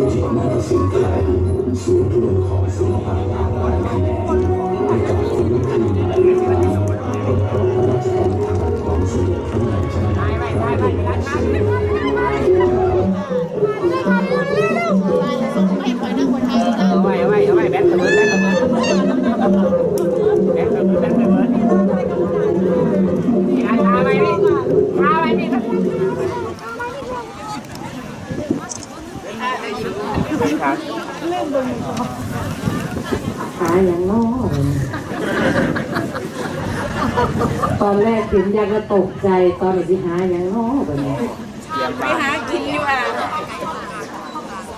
ได้ชมหน้าศิลป์ไายศูนย์รวมของศิลปทางวัฒนธรรมในกับคนรุ่นที่มวาเป็นพระราชกรรมทางของศิลป์พรหราชา หาอย่างน้อตอนแรกเห็นยังก็ตกใจ ตอนนี้สิหาอย่างน้อแบบนี้ไปหากินอยู่อะ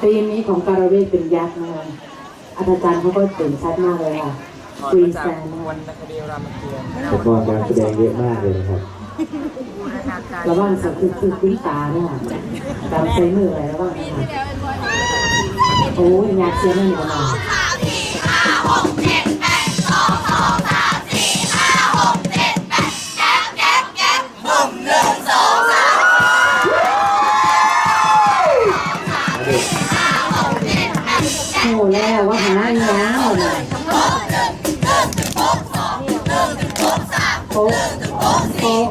ธีมนี้ของการเวทเป็นยักษ์นะคะอาจารย์เขาก็เด่นชัดมากเลยค่ะกรีนแซนนะวัคะนนักเรียนรามเกียรติแต่ก็การแสดงเยอะมากเลยนะครับระว่างสักคือคือคุ้นตาเนี่ยค่ะตามใช้มืออะไรระว่างนะคะ โอ้ยยักษ์เสียไม่มีประมาณโอ้แล้วว่าหาอีหยังหมดเลยโป๊ะโป๊ะ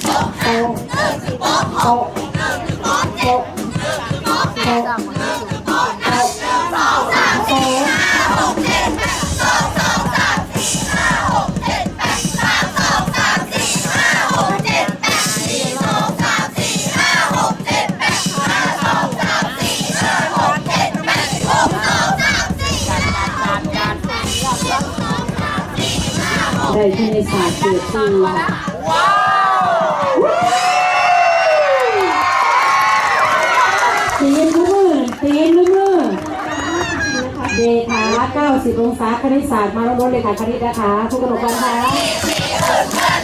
โป๊ะโป๊ะโป๊ะโป๊ะโป๊ะ ได้ที่ในศาสตร์เกิดชื่อค่ะตีนมือตีนทุกมือเดขา90 องศาคณิตศาสตร์มาแล้วล้วนเลยค่ะคณิตนะคะทุกกระดกกันค่ะ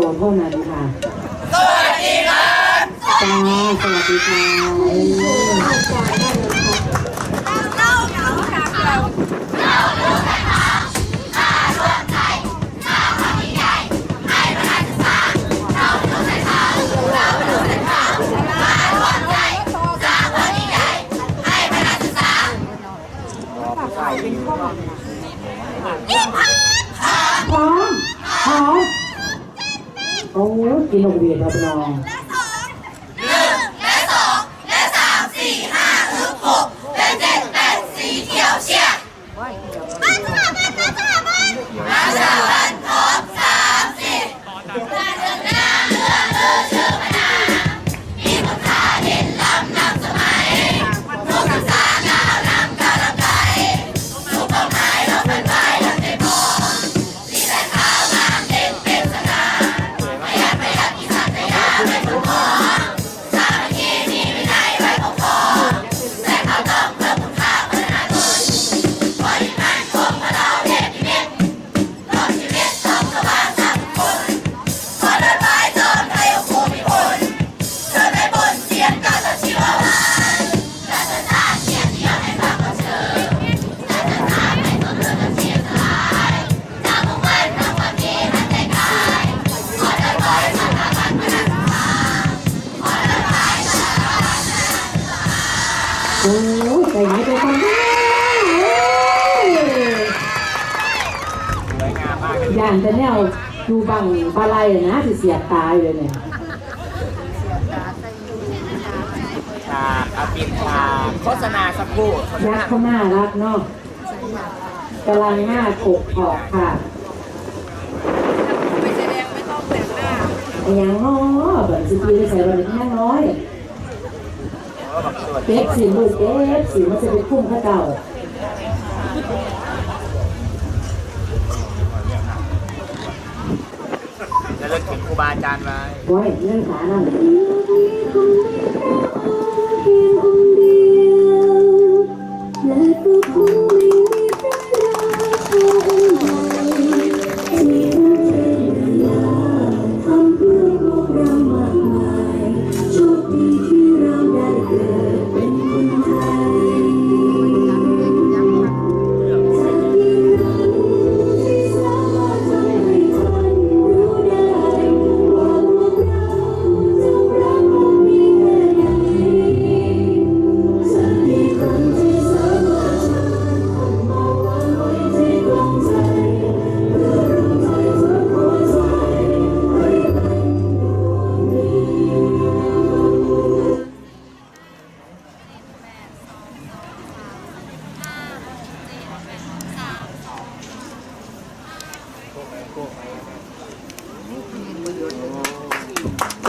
เป็นอินโทรเท่านั้นค่ะ สวัสดีครับจ้าสวัสดีค่ะ ที่โรงเรียนรันรอง แต่แนวดูบังบาไลนะสิเสียตายเลยเนี่ยชาอาปินชาโฆษณาสักครู่ยักษ์ก็น้ารักเนาะกำลังหน้าปกขอบค่ะไม่แสดงไม่ต้องแต่งหน้าอย่างน้อแบบสีปีใส่วันแค่น้อยเป๊กสีลูกเป๊กสีมันจะเป็นพุ่มข้าเก่า เลือกถึงครูบาอาจารย์ไว้า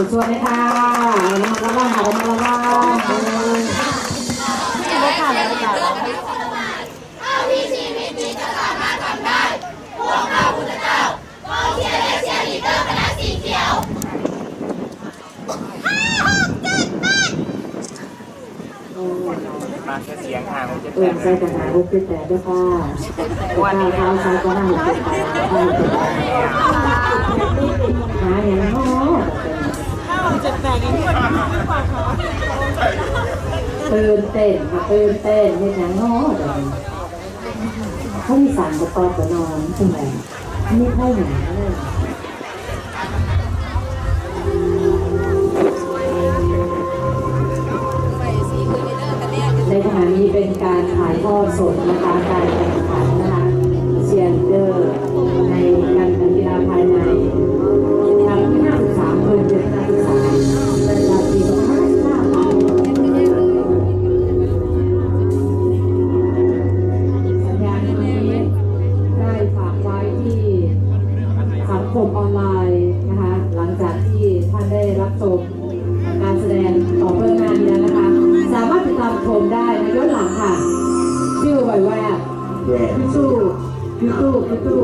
สุดช่วยเลยค่ะน้ำมันละล่างค่ะน้ำมันละล่างไม่ขาดเลยค่ะถ้ามีชีวิตนี้จะสามารถทำได้ พวกเราพุทธเจ้าก็เชียร์และเชียร์ลีดเดอร์คณะสีเขียวมาแค่เสียงห่างหกเจ็ดแปดใจแต่หาหกเจ็ดแปดด้วยค่ะวันนี้เราใช้ก็ได้หกเจ็ดแปดหาเห็น งี้คนตื่นเต้นค่ะตื่นเต้นเฮ็ดหยัง้อเดี๋ยข้เขามีสารประกอบกับนอนทำไหมไม่ค่อยหนาเลยในขณะนี้เป็นการถ่ายทอดสดนะคะการแต่ง สู้สู้สู้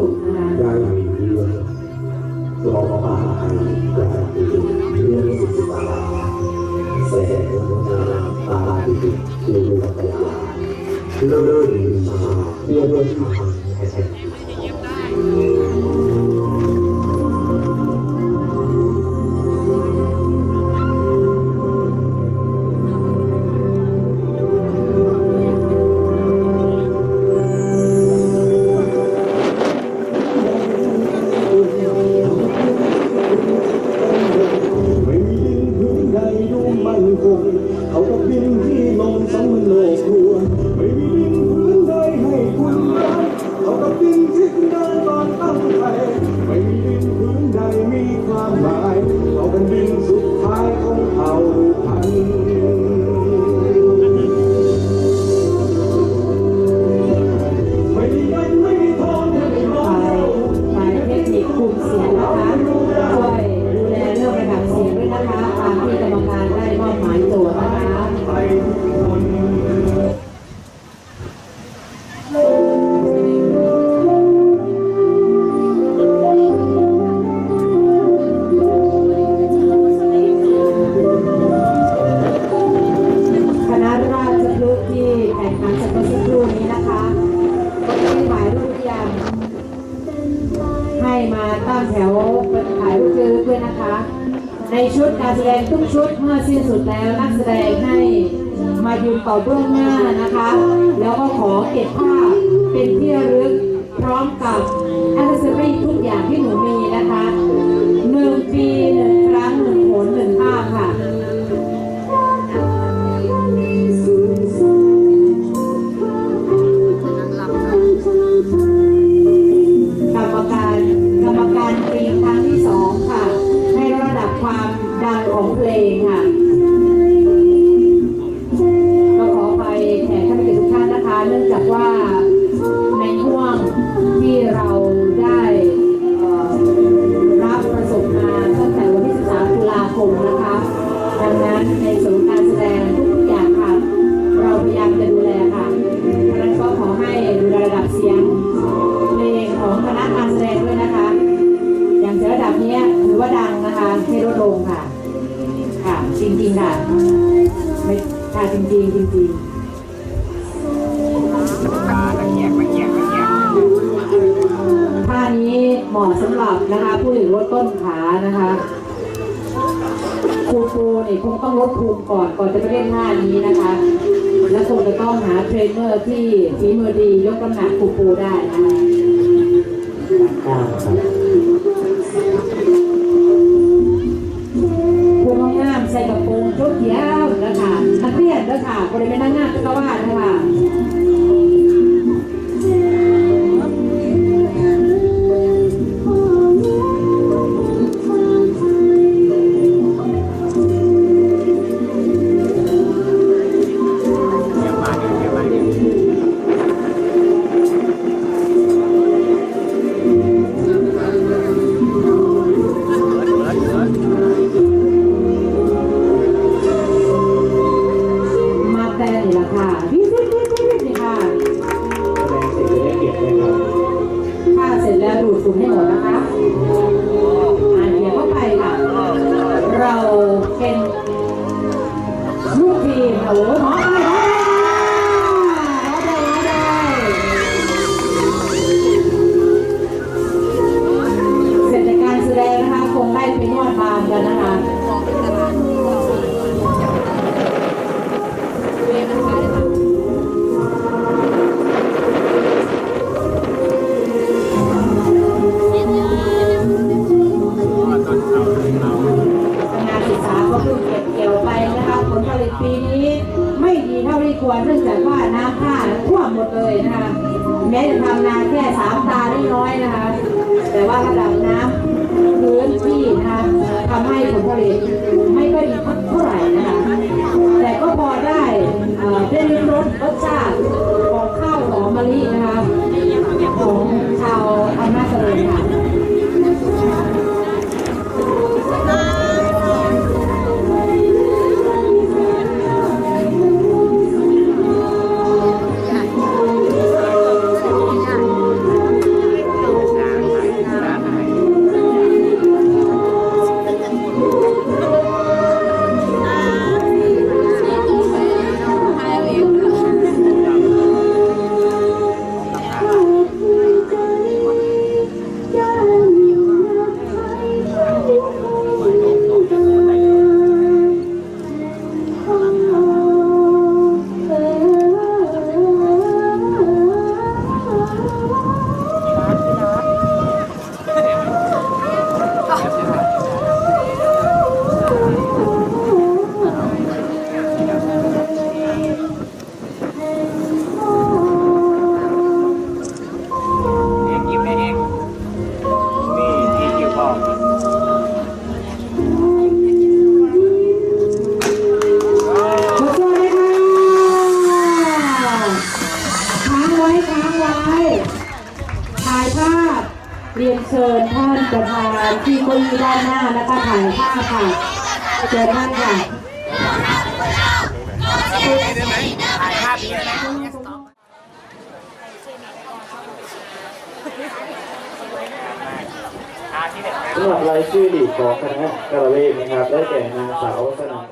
แล้วนักแสดงให้มายืนเป่าเบื้องหน้านะคะ แล้วก็ขอเก็บภาพเป็นที่ระลึกพร้อมกับอัลเซอรี มาะสำหรับนะคะผู้หญิงลดต้นขานะคะครูปูนี่คงต้องลดภูมิก่อนก่อนจะไปเล่นท่านี้นะคะ และคงจะต้องหาเทรนเนอร์ที่ฝีมือดียกน้ำหนักครูปูได้นะคะผู้น้องงามใส่กระโปรงชุดเขียวนะคะนักเรียนด้วยค่ะคนที่เป็นนางงามก็ว่านะคะ ใเชิญท่านประธานที่เก้าอี้ด้านหน้านะคะถ่ายภาพค่ะเชิญท่านค่ะถ่ายภาพนี้ได้ไหมอ่าที่เด็กสำหรับรายชื่อลีดของคณะกระเลนะครับ ได้แก่นางสาวสนัน